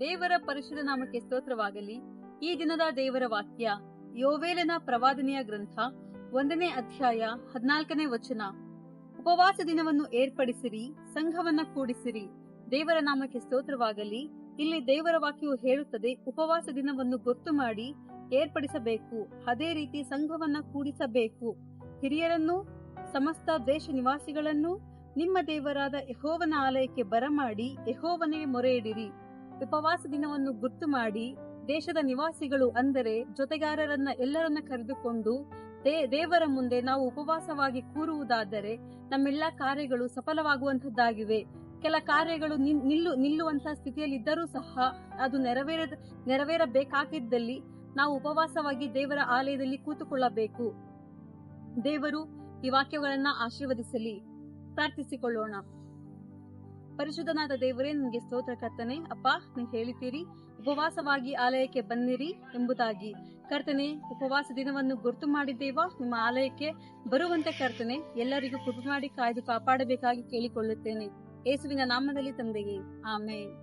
ದೇವರ ಪರಿಶುದ್ಧ ನಾಮಕ್ಕೆ ಸ್ತೋತ್ರವಾಗಲಿ. ಈ ದಿನದ ದೇವರ ವಾಕ್ಯ, ಯೋವೇಲನ ಪ್ರವಾದನೆಯ ಗ್ರಂಥ, ಒಂದನೇ ಅಧ್ಯಾಯ ಹದಿನಾಲ್ಕನೇ ವಚನ. ಉಪವಾಸ ದಿನವನ್ನು ಏರ್ಪಡಿಸಿರಿ, ಸಂಘವನ್ನ ಕೂಡಿಸಿರಿ. ದೇವರ ನಾಮಕ್ಕೆ ಸ್ತೋತ್ರವಾಗಲಿ. ಇಲ್ಲಿ ದೇವರ ವಾಕ್ಯವು ಹೇಳುತ್ತದೆ, ಉಪವಾಸ ದಿನವನ್ನು ಗೊತ್ತು ಮಾಡಿ ಏರ್ಪಡಿಸಬೇಕು, ಅದೇ ರೀತಿ ಸಂಘವನ್ನ ಕೂಡಿಸಬೇಕು. ಹಿರಿಯರನ್ನು, ಸಮಸ್ತ ದೇಶ ನಿವಾಸಿಗಳನ್ನು, ನಿಮ್ಮ ದೇವರಾದ ಯಹೋವನ ಆಲಯಕ್ಕೆ ಬರಮಾಡಿ ಮೊರೆ ಮೊರೆಯಿಡಿರಿ. ಉಪವಾಸ ದಿನವನ್ನು ಗುರ್ತು ಮಾಡಿ ದೇಶದ ನಿವಾಸಿಗಳು ಅಂದರೆ ಜೊತೆಗಾರರನ್ನ ಎಲ್ಲರನ್ನ ಕರೆದುಕೊಂಡು ದೇವರ ಮುಂದೆ ನಾವು ಉಪವಾಸವಾಗಿ ಕೂರುವುದಾದರೆ ನಮ್ಮೆಲ್ಲಾ ಕಾರ್ಯಗಳು ಸಫಲವಾಗುವಂತದ್ದಾಗಿವೆ ಕೆಲ ಕಾರ್ಯಗಳು ನಿಲ್- ನಿಲ್ಲು ನಿಲ್ಲುವಂತಹ ಸ್ಥಿತಿಯಲ್ಲಿ ಇದ್ದರೂ ಸಹ ಅದು ನೆರವೇರ ನೆರವೇರಬೇಕಾಗಿದ್ದಲ್ಲಿ ನಾವು ಉಪವಾಸವಾಗಿ ದೇವರ ಆಲಯದಲ್ಲಿ ಕೂತುಕೊಳ್ಳಬೇಕು. ದೇವರು ಈ ವಾಕ್ಯಗಳನ್ನ ಆಶೀರ್ವದಿಸಲಿ. ಪ್ರಾರ್ಥಿಸಿಕೊಳ್ಳೋಣ. ಪರಿಶುದ್ಧನಾದ ದೇವರೇ ನಿಮಗೆ ಸ್ತೋತ್ರ ಕರ್ತನೆ. ಅಪ್ಪ, ನೀವು ಹೇಳಿದ್ದೀರಿ, ಉಪವಾಸವಾಗಿ ಆಲಯಕ್ಕೆ ಬನ್ನಿರಿ ಎಂಬುದಾಗಿ. ಕರ್ತನೆ, ಉಪವಾಸ ದಿನವನ್ನು ಗುರುತು ಮಾಡಿದ್ದೇವಾ? ನಿಮ್ಮ ಆಲಯಕ್ಕೆ ಬರುವಂತೆ ಕರ್ತನೆ, ಎಲ್ಲರಿಗೂ ಕೃಪೆ ಮಾಡಿ ಕಾಯ್ದು ಕಾಪಾಡಬೇಕಾಗಿ ಕೇಳಿಕೊಳ್ಳುತ್ತೇನೆ. ಯೇಸುವಿನ ನಾಮದಲ್ಲಿ ತಂದೆಯೇ. ಆಮೇಲೆ